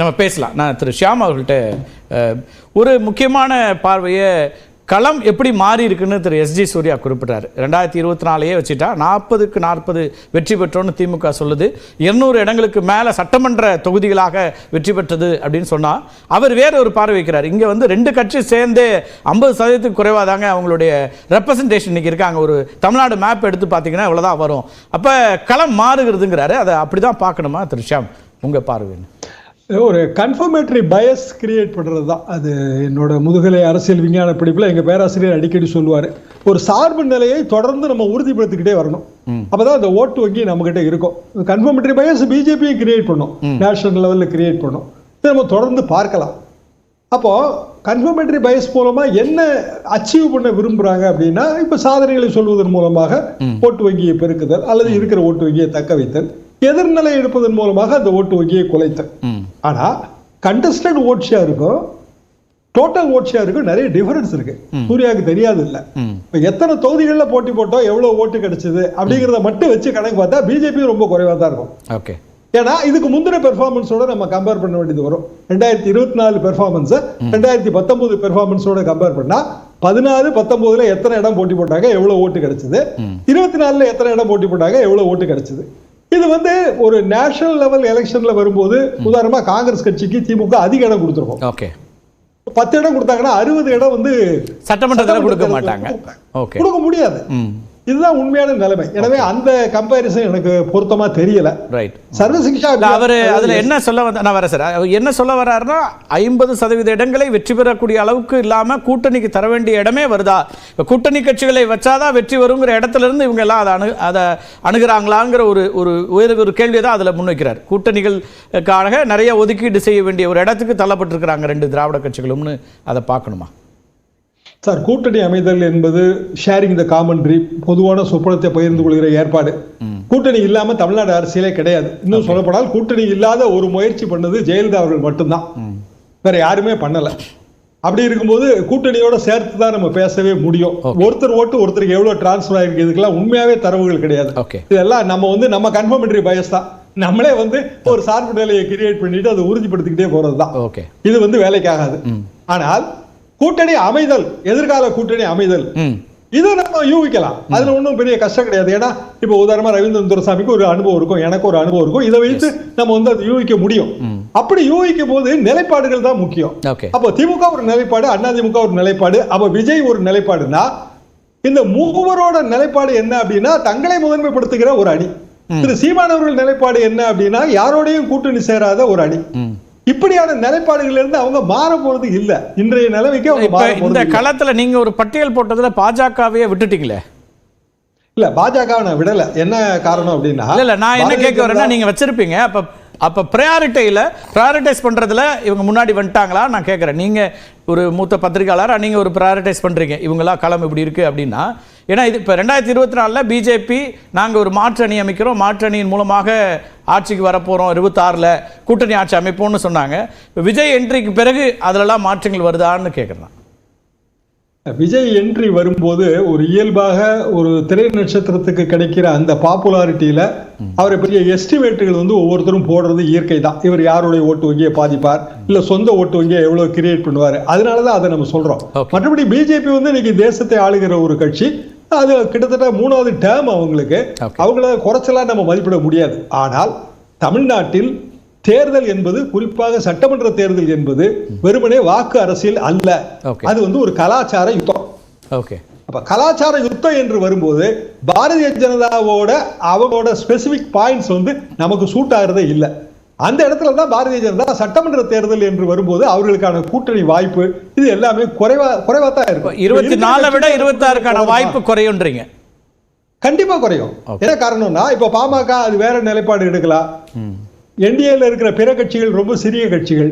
நம்ம பேசலாம். நான் திரு ஷியாம் அவர்கள்ட்ட ஒரு முக்கியமான பார்வையை களம் எப்படி மாறி இருக்குன்னு திரு எஸ்ஜி சூர்யா குறிப்பிட்டார் ரெண்டாயிரத்தி இருபத்தி நாலையே வச்சுட்டா நாற்பதுக்கு நாற்பது வெற்றி பெற்றோன்னு திமுக சொல்லுது. இருநூறு இடங்களுக்கு மேலே சட்டமன்ற தொகுதிகளாக வெற்றி பெற்றது அப்படின்னு சொன்னால் அவர் வேற ஒரு பார்வை வைக்கிறார். இங்கே வந்து ரெண்டு கட்சி சேர்ந்து ஐம்பது சதவீதத்துக்கு குறைவாக தாங்க அவங்களுடைய ரெப்ரசன்டேஷன் இன்னைக்கு இருக்காங்க. ஒரு தமிழ்நாடு மேப் எடுத்து பார்த்தீங்கன்னா இவ்வளோதான் வரும். அப்போ களம் மாறுகிறதுங்கிறாரு. அதை அப்படி தான் பார்க்கணுமா திரு ஷியாம்? உங்கள் பார்வைன்னு ஒரு கன்ஃபர்மேட்டரி பயஸ் கிரியேட் பண்ணுறது தான் அது என்னோட முதுகலை அரசியல் விஞ்ஞான படிப்பில் எங்கள் பேராசிரியர் அடிக்கடி சொல்லுவார். ஒரு சார்பு நிலையை தொடர்ந்து நம்ம உறுதிப்படுத்திக்கிட்டே வரணும். அப்பதான் அந்த ஓட்டு வங்கி நம்மகிட்ட இருக்கும். கன்ஃபர்மேட்டரி பயஸ் பிஜேபியை கிரியேட் பண்ணும். நேஷனல் லெவலில் கிரியேட் பண்ணும். இதை நம்ம தொடர்ந்து பார்க்கலாம். அப்போ கன்ஃபர்மேட்டரி பயஸ் மூலமா என்ன அச்சீவ் பண்ண விரும்புறாங்க அப்படின்னா இப்ப சாதனைகளை சொல்வதன் மூலமாக ஓட்டு வங்கியை பெருக்குதல் அல்லது இருக்கிற ஓட்டு வங்கியை தக்க வைத்தல் எதிர்நிலை எடுப்பதன் மூலமாக அந்த ஓட்டு வங்கியை குலைத்தல். ம் ஆனா கண்டஸ்டட் ஓட் ஷேருக்கும் டோட்டல் ஓட் ஷேருக்கும் நிறைய டிஃபரன்ஸ் இருக்கு. சூர்யாவுக்கு தெரியாது இல்ல. இப்ப எத்தனை தொகுதிகளில் போட்டி போட்டோம் எவ்வளவு ஓட்டு கிடைச்சது அப்படிங்கிறத மட்டும் வச்சு கணக்கு பார்த்தா பிஜேபி ரொம்ப குறைவா தான் இருக்கும். ஓகே. ஏன்னா இதுக்கு முந்தின பெர்ஃபார்மன்ஸோட நம்ம கம்பேர் பண்ண வேண்டியது வரும். ரெண்டாயிரத்தி இருபத்தி நாலு பெர்ஃபார்மன்ஸ் ரெண்டாயிரத்தி பத்தொன்பது பெர்ஃபார்மன்ஸோட கம்பேர் பண்ணா பதினாறு பத்தொன்பதுல எத்தனை இடம் போட்டி போட்டாங்க எவ்வளவு ஓட்டு கிடைச்சது? இருபத்தி நாலுல எத்தனை இடம் போட்டி போட்டாங்க எவ்வளவு ஓட்டு கிடைச்சது? இது வந்து ஒரு நேஷனல் லெவல் எலெக்ஷன்ல வரும்போது உதாரணமா காங்கிரஸ் கட்சிக்கு திமுக அதிக இடம் கொடுத்துருக்கோம். ஓகே. பத்து இடம் கொடுத்தாங்கன்னா அறுபது இடம் வந்து சட்டமன்றத்தில் கொடுக்க மாட்டாங்க. கொடுக்க முடியாது. இதுதான் உண்மையான நிலைமை. எனவே அந்த கம்பேரிசன் எனக்கு பொருத்தமா தெரியல. ரைட் சர்வசிக்ஷா அவரு அதுல என்ன சொல்ல வந்த நான் வரேன் சார் என்ன சொல்ல வர்றாருன்னா ஐம்பது சதவீத இடங்களை வெற்றி பெறக்கூடிய அளவுக்கு இல்லாம கூட்டணிக்கு தர வேண்டிய இடமே வருதா? இப்ப கூட்டணி கட்சிகளை வச்சாதான் வெற்றி வருங்கிற இடத்துல இருந்து இவங்க எல்லாம் அதை அணு அதை அணுகுறாங்களாங்கிற ஒரு ஒரு வேறு ஒரு கேள்வியை தான் அதுல முன்வைக்கிறார் கூட்டணிகளுக்காக நிறைய ஒதுக்கீடு செய்ய வேண்டிய ஒரு இடத்துக்கு தள்ளப்பட்டிருக்கிறாங்க ரெண்டு திராவிட கட்சிகளும்னு அதை பார்க்கணுமா? சார் கூட்டணி அமைதல் என்பது ஷேரிங் த காமன் ட்ரீம் பொதுவான சொப்பனத்தை பகிர்ந்து கொள்கிற ஏற்பாடு. கூட்டணி இல்லாம தமிழ்நாடு அரசியலே கிடையாது. இன்னும் சொல்லப்போனால் கூட்டணி இல்லாத ஒரு முயற்சி பண்ணது ஜெயலலிதா அவர்கள் மட்டும்தான். வேற யாருமே பண்ணல. அப்படி இருக்கும்போது கூட்டணியோட சேர்த்து தான் நம்ம பேசவே முடியும். ஒருத்தர் ஓட்டு ஒருத்தருக்கு எவ்வளவு டிரான்ஸ்ஃபர் ஆயிருக்கு இதுக்கெல்லாம் உண்மையாவே தரவுகள் கிடையாது. இதெல்லாம் நம்ம வந்து நம்ம கன்ஃபர்மேட்டரி பயஸ் தான். நம்மளே வந்து ஒரு சார்பு நிலையை கிரியேட் பண்ணிட்டு அதை உறுதிப்படுத்திக்கிட்டே போறது தான் இது வந்து வேலைக்காகாது. ஆனால் கூட்டணி அமைதல் எதிர்கால கூட்டணி அமைதல். இதை நம்ம யூகிக்கலாம். அதுல ஒன்றும் பெரிய கஷ்டம் கிடையாது. ஏன்னா இப்போ உதாரணமா ரவீந்திரன் துரசாமிக்கு ஒரு அனுபவம் இருக்கும் எனக்கு ஒரு அனுபவம் இருக்கும். இதை வைத்து நம்ம வந்து அதை யூகிக்க முடியும். அப்படி யூகிக்கும் போது நிலைப்பாடுகள் தான் முக்கியம். அப்போ திமுக ஒரு நிலைப்பாடு அண்ணா திமுக ஒரு நிலைப்பாடு அப்போ விஜய் ஒரு நிலைப்பாடுனா இந்த மூவரோட நிலைப்பாடு என்ன அப்படின்னா தங்களை முதன்மைப்படுத்துகிற ஒரு அணி. திரு சீமான் அவர்கள் நிலைப்பாடு என்ன அப்படின்னா யாரோடையும் கூட்டணி சேராத ஒரு அணி. இப்படியான நிலைப்பாடுகள் இருந்து அவங்க மாற போறது இல்ல. இன்றைய நிலைமைக்கு அவங்க இந்த. களத்துல நீங்க ஒரு பட்டியல் போட்டதுல பாஜகவையே விட்டுட்டீங்களே? இல்ல பாஜக நான் விடல. என்ன காரணம் அப்படின்னா இல்ல இல்ல நான் என்ன கேட்க வரேன்னா நீங்க வச்சிருப்பீங்க. அப்ப அப்ப ப்ரையாரிட்டியில ப்ரையாரிட்டைஸ் பண்றதுல இவங்க முன்னாடி வந்துட்டாங்களா? நான் கேட்கறேன். நீங்க ஒரு மூத்த பத்திரிகையாளரா நீங்க ஒரு ப்ரையாரிட்டைஸ் பண்றீங்க? இவங்கெல்லாம் களம் இப்படி இருக்கு அப்படின்னா ஏன்னா இது இப்போ ரெண்டாயிரத்தி இருபத்தி நாலில் பிஜேபி நாங்கள் ஒரு மாற்று அணி அமைக்கிறோம். மாற்று அணியின் மூலமாக ஆட்சிக்கு வரப்போகிறோம் இருபத்தாறில் கூட்டணி ஆட்சி அமைப்போம்னு சொன்னாங்க. விஜய் என்ட்ரிக்கு பிறகு அதிலெல்லாம் மாற்றங்கள் வருதான்னு கேட்குறேன் விஜய் என்ட்ரி வரும்போது ஒரு இயல்பாக ஒரு திரை நட்சத்திரத்துக்கு கிடைக்கிற அந்த பாப்புலாரிட்டியில அவரை பெரிய எஸ்டிமேட்டுகள் வந்து ஒவ்வொருத்தரும் போடுறது இயற்கை தான் இவர் யாருடைய ஓட்டு வங்கியை பாதிப்பார்? இல்ல சொந்த ஓட்டு வங்கியை எவ்வளவு கிரியேட் பண்ணுவார்? அதனாலதான் அதை நம்ம சொல்றோம். மற்றபடி பிஜேபி வந்து இன்னைக்கு தேசத்தை ஆளுகிற ஒரு கட்சி. அது கிட்டத்தட்ட மூணாவது டேர்ம் அவங்களுக்கு. அவங்கள குறைச்சலா நம்ம மதிப்பிட முடியாது. ஆனால் தமிழ்நாட்டில் தேர்தல் என்பது குறிப்பாக சட்டமன்ற தேர்தல் என்பது வெறுமனே வாக்கு அரசியல் அல்ல. அது வந்து ஒரு கலாச்சார யுத்தம். ஓகே. அப்ப கலாச்சார யுத்தம் என்று வரும்போது பாரதிய ஜனதாவோட அவங்களோட ஸ்பெசிபிக் பாயிண்ட்ஸ் வந்து நமக்கு சூட் ஆகிறதே இல்லை. அந்த இடத்துல தான் பாரதிய ஜனதா சட்டமன்ற தேர்தல் என்று வரும்போது அவர்களுக்கான கூட்டணி வாய்ப்பு இது எல்லாமே குறைவா குறைவா தான் இருக்கும் இருபத்தி நாலை விட இருபத்தாறுக்கான வாய்ப்பு குறையுன்றீங்க. கண்டிப்பா குறையும். என்ன காரணம்னா இப்ப பாமக அது வேற நிலைப்பாடு எடுக்கலாம். என்டிஏல இருக்கிற பிற கட்சிகள் ரொம்ப சிறிய கட்சிகள்.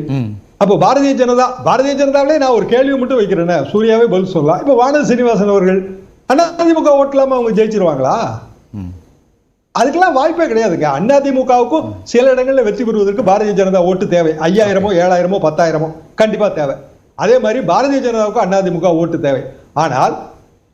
அப்போ பாரதிய ஜனதா பாரதிய ஜனதாவிலே நான் ஒரு கேள்வி மட்டும் வைக்கிறேனே. சூர்யாவே பதில் சொல்லலாம் இப்போ வானதி சீனிவாசன் அவர்கள் அதிமுக ஓட்டலாம அவங்க ஜெயிச்சிருவாங்களா? அதுக்கெல்லாம் வாய்ப்பே கிடையாதுங்க. அதிமுகவுக்கும் சில இடங்கள்ல வெற்றி பெறுவதற்கு பாரதிய ஜனதா ஓட்டு தேவை. ஐயாயிரமோ ஏழாயிரமோ பத்தாயிரமோ கண்டிப்பா தேவை. அதே மாதிரி பாரதிய ஜனதாவுக்கும் அதிமுக ஓட்டு தேவை. ஆனால்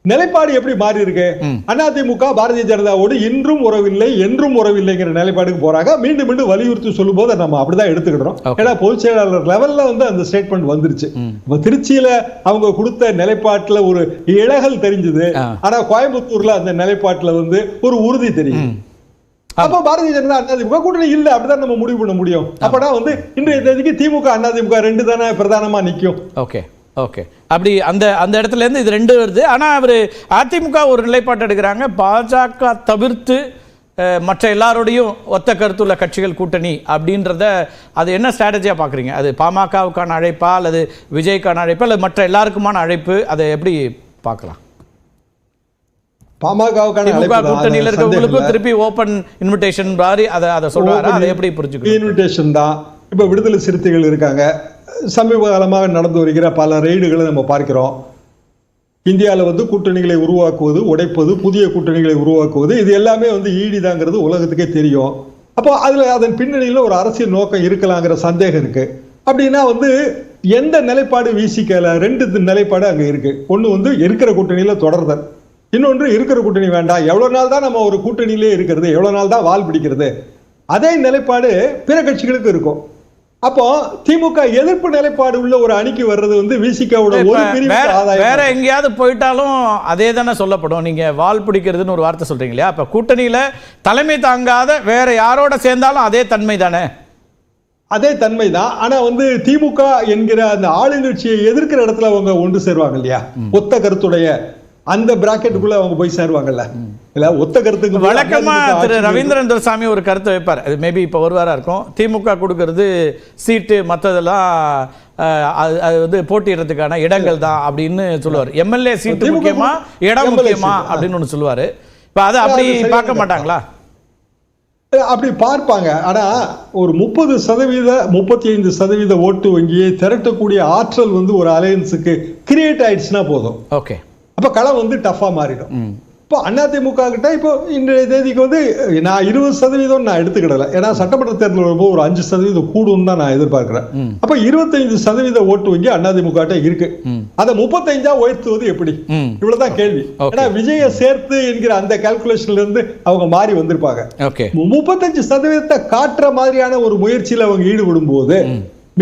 நிலைப்பாடு எப்படி மாறி இருக்கு அதிமுக பாரதிய ஜனதாவோடு இன்றும் உறவில்லை என்றும் உறவில்லைங்கிற நிலைப்பாடுக்கு போறாங்க. மீண்டும் மீண்டும் வலியுறுத்தி சொல்லும் போது நம்ம அப்படிதான் எடுத்துக்கிட்டோம் Okay. ஏன்னா பொதுச் செயலாளர் லெவல்ல வந்து அந்த ஸ்டேட்மெண்ட் வந்துருச்சு. இப்ப திருச்சியில அவங்க கொடுத்த நிலைப்பாட்டுல ஒரு இழகல் தெரிஞ்சது. ஆனா கோயம்புத்தூர்ல அந்த நிலைப்பாட்டுல வந்து ஒரு உறுதி தெரியும் அப்ப பாரதிய ஜனதா அதிமுக கூட்டணி இல்ல. அப்படிதான் நம்ம முடிவு பண்ண முடியும். அப்பனா வந்து இன்றைய தேதிக்கு திமுக அதிமுக ரெண்டு தானே பிரதானமா நிக்கும். ஓகே ஓகே அப்படி அந்த அந்த இடத்துல இருந்து இது ரெண்டு வருது. ஆனா அவர் அதிமுக ஒரு நிலைப்பாட்டு எடுக்கிறாங்க. பாஜக தவிர்த்து மற்ற எல்லாரோடையும் ஒத்த கருத்துள்ள கட்சிகள் கூட்டணி அப்படின்றத அது என்ன ஸ்ட்ராட்டஜியா பாக்குறீங்க அது பாமகவுக்கான அழைப்பா? அல்லது விஜய்க்கான அழைப்பா? அல்லது மற்ற எல்லாருக்குமான அழைப்பு? அதை எப்படி பார்க்கலாம்? பாமகவுக்கான. கூட்டணியில் இருக்கவங்களுக்கும். திருப்பி ஓபன் இன்விடேஷன் மாதிரி அதை அதை சொல்றாரு? அதை எப்படி புரிஞ்சுக்கணும்? இன்விடேஷன் தான். இப்ப விடுதலை சிறுத்தைகள் இருக்காங்க. சமீப காலமாக நடந்து வருகிற பல ரெய்டுகளை நம்ம பார்க்கிறோம். இந்தியாவில் வந்து கூட்டணிகளை உருவாக்குவது உடைப்பது புதிய கூட்டணிகளை உருவாக்குவது இது எல்லாமே வந்து ஈடிதாங்கிறது உலகத்துக்கே தெரியும். அப்போ அதில் அதன் பின்னணியில் ஒரு அரசியல் நோக்கம் இருக்கலாங்கிற சந்தேகம் இருக்குது அப்படின்னா வந்து எந்த நிலைப்பாடு வீசிக்கல? ரெண்டு நிலைப்பாடு அங்கே இருக்குது ஒன்று வந்து இருக்கிற கூட்டணியில் தொடர்தல் இன்னொன்று இருக்கிற கூட்டணி வேண்டாம். எவ்வளோ நாள் தான் நம்ம ஒரு கூட்டணியிலே இருக்கிறது? எவ்வளோ நாள் தான் வால் பிடிக்கிறது? அதே நிலைப்பாடு பிற கட்சிகளுக்கு இருக்கும். அப்போ திமுக எதிர்ப்பு நிலைப்பாடு உள்ள ஒரு அணிக்கு வர்றது வந்து விசிகாவோட ஒரு பிரிவு வேற எங்கேயாவது போயிட்டாலும் அதே தானே சொல்லப்படும். நீங்க வால் பிடிக்கிறதுன்னு ஒரு வார்த்தை சொல்றீங்க இல்லையா? அப்ப கூட்டணியில தலைமை தாங்காத வேற யாரோட சேர்ந்தாலும் அதே தன்மை தானே? அதே தன்மை தான். ஆனா வந்து திமுக என்கிற அந்த ஆளுங்கட்சியை எதிர்க்கிற இடத்துல அவங்க ஒன்று சேருவாங்க இல்லையா? ஒத்த கருத்துடைய அந்த பிராக்கெட்டுக்குள்ள அவங்க போய் சேருவாங்கல்ல. இல்ல ஒத்த கருத்துக்கு வழக்கமா திரு ரவீந்திரன் துரைசாமி ஒரு கருத்தை வைப்பார். அது மேபி இப்போ வருவாரா இருக்கும். திமுக கொடுக்கறது சீட்டு மற்றதெல்லாம் அது அது வந்து போட்டியிடறதுக்கான இடங்கள் தான் அப்படின்னு சொல்லுவார். எம்எல்ஏ சீட்டு முக்கியமா இடம் முக்கியமா. அப்படின்னு ஒன்று சொல்லுவாரு. இப்போ அதை அப்படி பார்க்க மாட்டாங்களா? அப்படி பார்ப்பாங்க. ஆனா ஒரு முப்பது சதவீத முப்பத்தி ஐந்து சதவீத ஓட்டு வங்கியை திரட்டக்கூடிய ஆற்றல் வந்து ஒரு அலையன்ஸுக்கு கிரியேட் ஆயிடுச்சுன்னா போதும். ஓகே அப்ப களம் வந்து டஃபா மாறிடும். இப்போ அதிமுக கிட்ட இப்போ இன்றைய தேதிக்கு வந்து நான் இருபது சதவீதம் நான் எடுத்துக்கிடல. ஏன்னா சட்டமன்ற தேர்தல் வரும்போது ஒரு அஞ்சு சதவீதம் கூடும் தான் நான் எதிர்பார்க்கிறேன். அப்ப இருபத்தைந்து சதவீத ஓட்டு வங்கி அதிமுக கிட்ட இருக்கு. அதை முப்பத்தைஞ்சா உயர்த்துவது எப்படி? இவ்வளவுதான் கேள்வி. ஏன்னா விஜய சேர்த்து என்கிற அந்த கால்குலேஷன்ல இருந்து அவங்க மாறி வந்திருப்பாங்க. முப்பத்தஞ்சு சதவீதத்தை காட்டுற மாதிரியான ஒரு முயற்சியில அவங்க ஈடுபடும் போது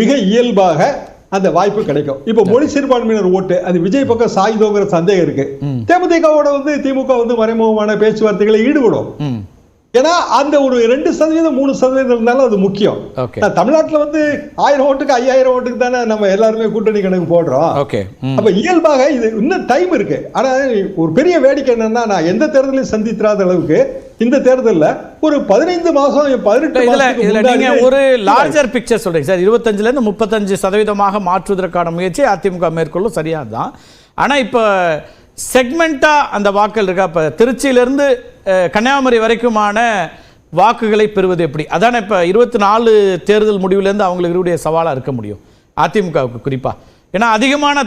மிக இயல்பாக அந்த வாய்ப்பு கிடைக்கும். இப்ப மொழி சிறுபான்மையினர் ஓட்டு அது விஜய் பக்கம் சாயுதோங்கிற சந்தேகம் இருக்கு. தேமுதிகவோட வந்து திமுக வந்து மறைமுகமான பேச்சுவார்த்தைகளை ஈடுபடும். ஏன்னா அந்த ஒரு ரெண்டு சதவீதம் மூணு சதவீதம் இருந்தாலும் அது முக்கியம். தமிழ்நாட்டுல வந்து ஆயிரம் ஓட்டுக்கு ஐயாயிரம் ஓட்டுக்கு தானே நம்ம எல்லாருமே கூட்டணி கணக்கு போடுறோம். அப்ப இயல்பாக இது இன்னும் டைம் இருக்கு. ஆனா ஒரு பெரிய வேடிக்கை என்னன்னா நான் எந்த தேர்தலையும் சந்தித்திராத அளவுக்கு இந்த தேர்தல்ல ஒரு பதினைந்து மாசம் பதினெட்டு இதுல நீங்க ஒரு லார்ஜர் பிக்சர் சொல்றீங்க. சார் இருபத்தஞ்சுல இருந்து முப்பத்தஞ்சு சதவீதமாக மாற்றுவதற்கான முயற்சி அதிமுக மேற்கொள்ளும் சரியா தான் ஆனா இப்போ செக்மெண்டா அந்த வாக்கள் இருக்கா? இப்ப திருச்சியிலிருந்து கன்னியாகுமரி வரைக்குமான வாக்குகளை பெறுவது எப்படி? அதானே இப்ப இருபத்தி நாலு தேர்தல் முடிவுலேருந்து அவங்களுக்கு இருக்கக்கூடிய சவாலா இருக்க முடியும். அதிமுகவுக்கு குறிப்பா. ஏன்னா அதிகமான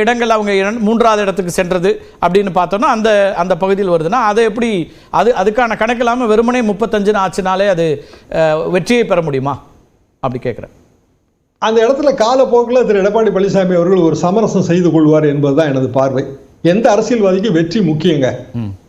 இடங்கள் அவங்க மூன்றாவது இடத்துக்கு சென்றது அப்படின்னு பார்த்தோம்னா அந்த அந்த பகுதியில் வருதுன்னா அதை எப்படி அது அதுக்கான கணக்கு இல்லாமல் வெறுமனே முப்பத்தஞ்சுன்னு ஆச்சுனாலே அது வெற்றியை பெற முடியுமா? அப்படி கேட்குறேன் அந்த இடத்துல காலப்போக்கில் திரு. எடப்பாடி பழனிசாமி அவர்கள் ஒரு சமரசம் செய்து கொள்வார் என்பதுதான் எனது பார்வை. எந்த அரசியல்வாதிக்கு வெற்றி முக்கியங்க.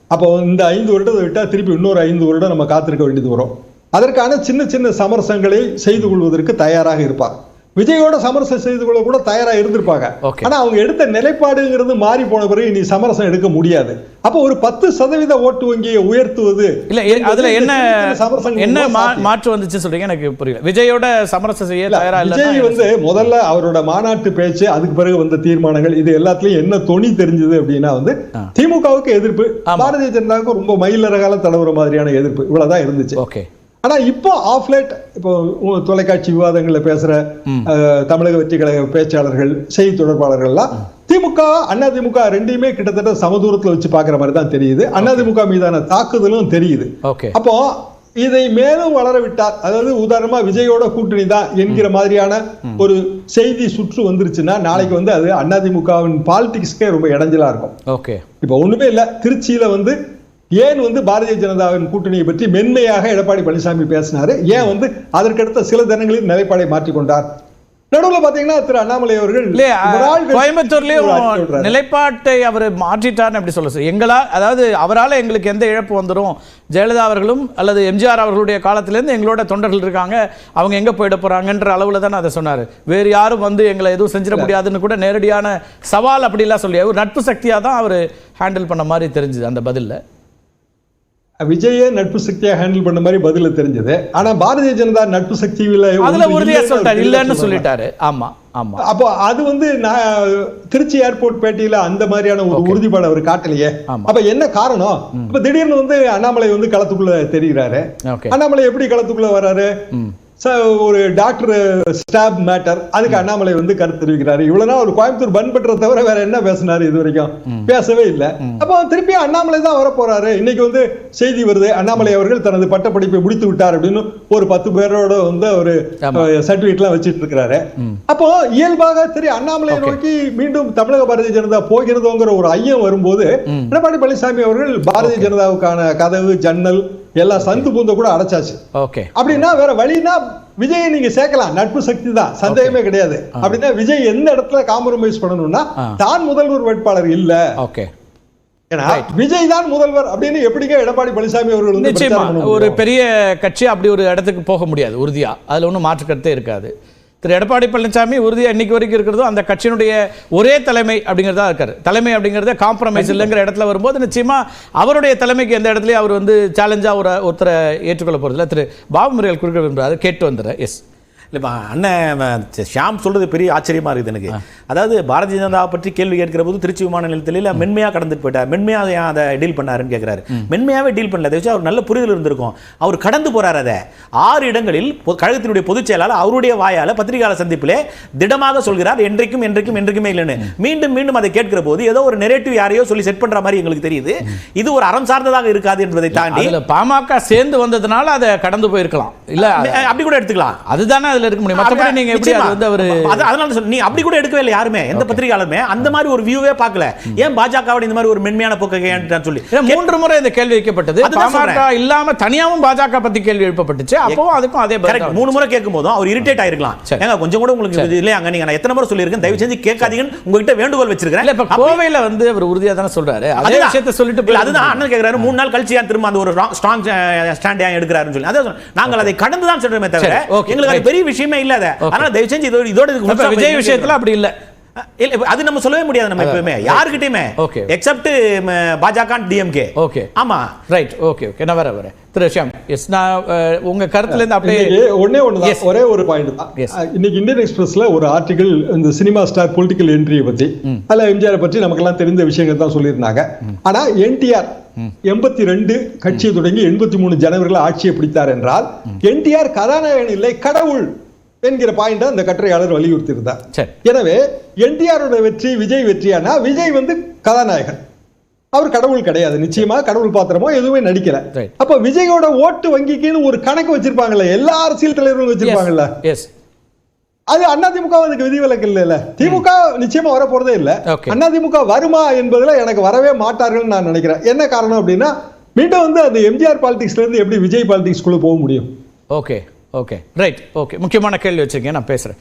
அப்போ இந்த ஐந்து வருடத்தை விட்டா திருப்பி இன்னொரு ஐந்து வருடம் நம்ம காத்திருக்க வேண்டியது வரும். அதற்கான சின்ன சின்ன சமரசங்களை செய்து கொள்வதற்கு தயாராக இருப்பார். விஜயோட சமரசம் செய்து கொள்ள கூட தயாரா இருந்திருப்பாங்க. ஆனா அவங்க எடுத்த நிலைப்பாடுங்கிறது மாறி போன பிறகு இனி சமரசம் எடுக்க முடியாது. அப்போ ஒரு பத்து சதவீத ஓட்டு வங்கியை உயர்த்துவது இல்ல அதுல என்ன சமரசங்கள் என்ன. மாற்று வந்துச்சு சொல்றீங்க? எனக்கு புரியல. விஜயோட சமரசம் செய்ய இல்ல, தயாரா விஜய் வந்து முதல்ல அவரோட மாநாட்டு பேச்சு அதுக்கு பிறகு வந்த தீர்மானங்கள் இது எல்லாத்துலயும் என்ன தொனி தெரிஞ்சது அப்படின்னா வந்து திமுகவுக்கு எதிர்ப்பு. பாரதிய ஜனதாவுக்கு ரொம்ப மயிலற கால தடவுற மாதிரியான எதிர்ப்பு. இவ்வளவுதான் இருந்துச்சு. ஓகே ஆனா இப்போ ஆஃப் லேட் இப்போ தொலைக்காட்சி விவாதங்கள்ல பேசுற தமிழக வெற்றி கழக பேச்சாளர்கள் செய்தி தொடர்பாளர்கள்லாம் திமுக அண்ணா திமுக ரெண்டையுமே கிட்டத்தட்ட சமதூரத்துல வச்சு பாக்குற மாதிரி தான் தெரியுது. அண்ணா திமுக மீதான தாக்குதலும் தெரியுது. அப்போ இதை மேலும் வளர விட்டார் அதாவது உதாரணமா விஜயோட கூட்டணி தான் என்கிற மாதிரியான ஒரு செய்தி சுற்று வந்துருச்சுன்னா நாளைக்கு வந்து அது அதிமுகவின் பாலிடிக்ஸ்க்கே ரொம்ப இடைஞ்சலா இருக்கும். ஓகே. இப்போ ஒண்ணுமே இல்ல திருச்சியில வந்து ஏன் வந்து பாரதிய ஜனதாவின் கூட்டணியை பற்றி மென்மையாக எடப்பாடி பழனிசாமி பேசினாரு? ஏன் வந்து அதற்கடுத்த சில தினங்களில் நிலைப்பாடை மாற்றிக்கொண்டார்? நடுவுல பாத்தீங்கன்னா திரு அண்ணாமலை அவர்கள் கோயம்புத்தூர்லயும். நிலைப்பாட்டை அவர் மாற்றிட்டார்னு எப்படி சொல்ல எங்களா அதாவது அவரால எங்களுக்கு எந்த இழப்பு வந்துரும்? ஜெயலலிதா அவர்களும் அல்லது எம்ஜிஆர் அவர்களுடைய காலத்திலேருந்து எங்களோட தொண்டர்கள் இருக்காங்க. அவங்க எங்க போயிட போறாங்கன்ற அளவுல தானே அதை சொன்னாரு. வேறு யாரும் வந்து எங்களை எதுவும் செஞ்சிட முடியாதுன்னு கூட நேரடியான சவால் அப்படிலாம் சொல்லி ஒரு நட்பு சக்தியா தான் அவர் ஹேண்டில் பண்ண மாதிரி தெரிஞ்சுது அந்த பதில்ல. விஜயே நட்பு சக்தியா ஹேண்டில் பண்ண மாதிரி பதில தெரிஞ்சது. ஆனா பாரதிய ஜனதா நட்பு சக்தியில அதுல உறுதியா இல்லைன்னு சொல்லிட்டாரு இல்லைன்னு. சொல்லிட்டாரு. ஆமா ஆமா. அப்போ அது வந்து நான் திருச்சி ஏர்போர்ட் பேட்டியில அந்த மாதிரியான ஒரு உறுதிப்பாடு அவர் காட்டலையே. அப்ப என்ன காரணம்? இப்ப திடீர்னு வந்து அண்ணாமலை வந்து களத்துக்குள்ள தெரிகிறாரு. அண்ணாமலை எப்படி களத்துக்குள்ள வராரு? ஒரு டாக்டர் ஸ்டாப் மேட்டர் அதுக்கு அண்ணாமலை வந்து கருத்து தெரிவிக்கிறாரு. இவ்வளவு நாள் ஒரு கோயம்புத்தூர் பன் பண்றத தவிர வேற என்ன பேசினாரு இது வரைக்கும் பேசவே இல்லை. அப்போ திருப்பி அண்ணாமலை தான் வர போறாரு இன்னைக்கு வந்து செய்தி வருது. அண்ணாமலை அவர்கள் தனது பட்டப்படிப்பை முடித்து விட்டார் அப்படின்னு ஒரு பத்து பேரோட வந்து ஒரு. சர்டிபிகேட் எல்லாம் வச்சிட்டு இருக்கிறாரு. அப்போ இயல்பாக சரி அண்ணாமலை நோக்கி மீண்டும் தமிழக பாரதிய ஜனதா போகிறதோங்கிற ஒரு ஐயம் வரும்போது எடப்பாடி பழனிசாமி அவர்கள் பாரதிய ஜனதாவுக்கான கதவு ஜன்னல் எல்லாம் சந்து பூந்த கூட அடைச்சாச்சு. ஓகே. அப்படின்னா வேற வழினா விஜயை நீங்க சேர்க்கலாம். நட்பு சக்தி தான். சந்தேகமே கிடையாது. அப்படின்னா விஜய் எந்த இடத்துல காம்ப்ரமைஸ் பண்ணணும்னா. தான் முதல்வர் வேட்பாளர் இல்ல. ஓகே. விஜய் தான் முதல்வர் அப்படின்னு எப்படிங்க எடப்பாடி பழனிசாமி அவர்கள் நிச்சயமா. ஒரு? பெரிய கட்சி அப்படி ஒரு இடத்துக்கு போக முடியாது உறுதியா. அதுல ஒன்றும் மாற்று கருத்தே இருக்காது. திரு எடப்பாடி பழனிசாமி உறுதியா இன்னைக்கு வரைக்கும் இருக்கிறதோ அந்த கட்சியினுடைய ஒரே தலைமை அப்படிங்கிறதா இருக்காரு. தலைமை அப்படிங்கிறத காம்ப்ரமைஸ் இல்லைங்கிற இடத்துல வரும்போது நிச்சயமா அவருடைய தலைமைக்கு எந்த இடத்துலயும் அவர் வந்து சேலஞ்சா ஒரு ஒருத்தரை ஏற்றுக்கொள்ள போறதில்ல. திரு பாபு முறையில் குறுக்க விரும்புறாரு. கேட்டு வந்துடுறேன். எஸ் இல்லைப்பா அண்ணன் ஷியாம் சொல்றது பெரிய ஆச்சரியமா இருக்குது எனக்கு. அதாவது பாரதிய ஜனதா பற்றி கேள்வி கேட்கிற போது திருச்சி விமான நிலையத்தில் மென்மையா கடந்துட்டு போயிட்டார். மென்மையா அதை ஏன் அதை டீல் பண்ணாருன்னு கேட்கிறாரு மென்மையாவே டீல் பண்ணல. அதை வச்சு அவர் நல்ல புரிதல் இருந்திருக்கும். அவர் கடந்து போறாரு அதை. ஆறு இடங்களில் கழகத்தினுடைய பொதுச் செயலாளர் அவருடைய வாயால பத்திரிகையாளர் சந்திப்பிலே திடமாக சொல்கிறார் என்றைக்கும் என்றைக்கும் என்றைக்குமே இல்லைன்னு. மீண்டும் மீண்டும் அதை கேட்கிற போது ஏதோ ஒரு நெரேட்டிவ் யாரையோ சொல்லி செட் பண்ற மாதிரி எங்களுக்கு தெரியுது. இது ஒரு அறம் சார்ந்ததாக இருக்காது என்பதை தாண்டி பாமக சேர்ந்து வந்ததுனால அதை கடந்து போயிருக்கலாம். இல்ல அப்படி கூட எடுத்துக்கலாம். அதுதானே அதுல இருக்க முடியும். மற்றபடி நீங்க எப்படி அது வந்து அவரு அது- அதனால. நீ அப்படி கூட எடுக்கவே இல்லை யாருமே. எந்த பத்திரிகையாளருமே. அந்த மாதிரி ஒரு வியூவே பார்க்கல. ஏன் பாஜகவோட இந்த மாதிரி ஒரு மென்மையான போக்கை சொல்லி. மூன்று முறை இந்த கேள்வி வைக்கப்பட்டது. பாமக இல்லாம தனியாவும் பாஜக பத்தி கேள்வி எழுப்பப்பட்டுச்சு. அப்பவும் அதுக்கும் அதே கரெக்ட் மூணு முறை கேட்கும் போதும் அவர் இரிட்டேட் ஆயிருக்கலாம். ஏங்க கொஞ்சம் கூட உங்களுக்கு இல்லையாங்க நீங்க நான் எத்தனை முறை சொல்லியிருக்கேன்? தயவு செஞ்சு கேட்காதீங்கன்னு உங்ககிட்ட வேண்டுகோள் வச்சிருக்கிறேன். இல்ல இப்ப கோவையில வந்து அவர் உறுதியா தானே சொல்றாரு. அதே. விஷயத்தை சொல்லிட்டு அதுதான். அண்ணன் கேக்குறாரு மூணு நாள் கழிச்சு ஏன் திரும்ப அந்த ஒரு ஸ்ட்ராங் ஸ்டாண்ட் ஏன் எடுக்கிறாருன்னு சொல்லி. அதான். நாங்கள் அதை கடந்து தான் சொல்றோமே தவிர எங்களுக்கு அது right. பெரிய விஷயமே இல்ல அது. அதனால தயவு செஞ்சு இதோட இதோட விஜய் விஷயத்துல அப்படி இல்ல. அது நம்ம சொல்லவே முடியாது நம்ம எப்பவுமே யாருக்கிட்டயுமே Okay. எக்ஸப்ட் பாஜக டிஎம்கே ஓகே ஆமா. ரைட் ஓகே ஓகே நான் வரேன் வரேன். திரு ஷியாம் எஸ் நான் உங்க கருத்துல இருந்து அப்படியே ஒண்ணுதான். Yes. ஒரே ஒரு பாயிண்ட் தான். இன்னைக்கு இந்தியன் எக்ஸ்பிரஸ்ல ஒரு ஆர்டிகிள் இந்த சினிமா ஸ்டார் பொலிட்டிக்கல் என்ட்ரியை பத்தி அதுல எம்ஜிஆர் பற்றி நமக்கெல்லாம் தெரிந்த விஷயங்கள் தான் சொல்லியிருந்தாங்க. ஆனா என்டிஆர் எண்பத்தி ரெண்டு கட்சியை தொடங்கி எண்பத்தி மூணு ஜனவரியில் ஆட்சியை பிடித்தார் என்றால் என்டிஆர் கதாநாயகன் இல்லை கடவுள் என்கிற பாயிண்ட் அந்த கட்டுரையாளர் வலியுறுத்தியிருந்தார். சரி. எனவே என்டிஆரோட வெற்றி விஜய் வெற்றியானா விஜய் வந்து கதாநாயகன். அவர் கடவுள் கிடையாது. நிச்சயமா கடவுள் பாத்திரமோ எதுவுமே நடிக்கல. அப்ப விஜயோட ஓட்டு வங்கிக்குன்னு ஒரு கணக்கு வச்சிருப்பாங்கல்ல எல்லா அரசியல் தலைவர்களும் வச்சிருப்பாங்கல்ல. அது அதிமுக அதுக்கு விதிவிலக்கு இல்ல திமுக நிச்சயமா வர போறதே இல்ல. Okay. அதிமுக வருமா என்பதுல எனக்கு வரவே மாட்டார்கள்னு நான் நினைக்கிறேன். என்ன காரணம் அப்படின்னா மீண்டும் வந்து அந்த எம்ஜிஆர் பாலிடிக்ஸ்ல இருந்து எப்படி விஜய் பாலிடிக்ஸ்குள்ள போக முடியும்? Okay okay. Right okay. முக்கியமான கேள்வி வச்சிருக்கேன் நான் பேசுறேன்.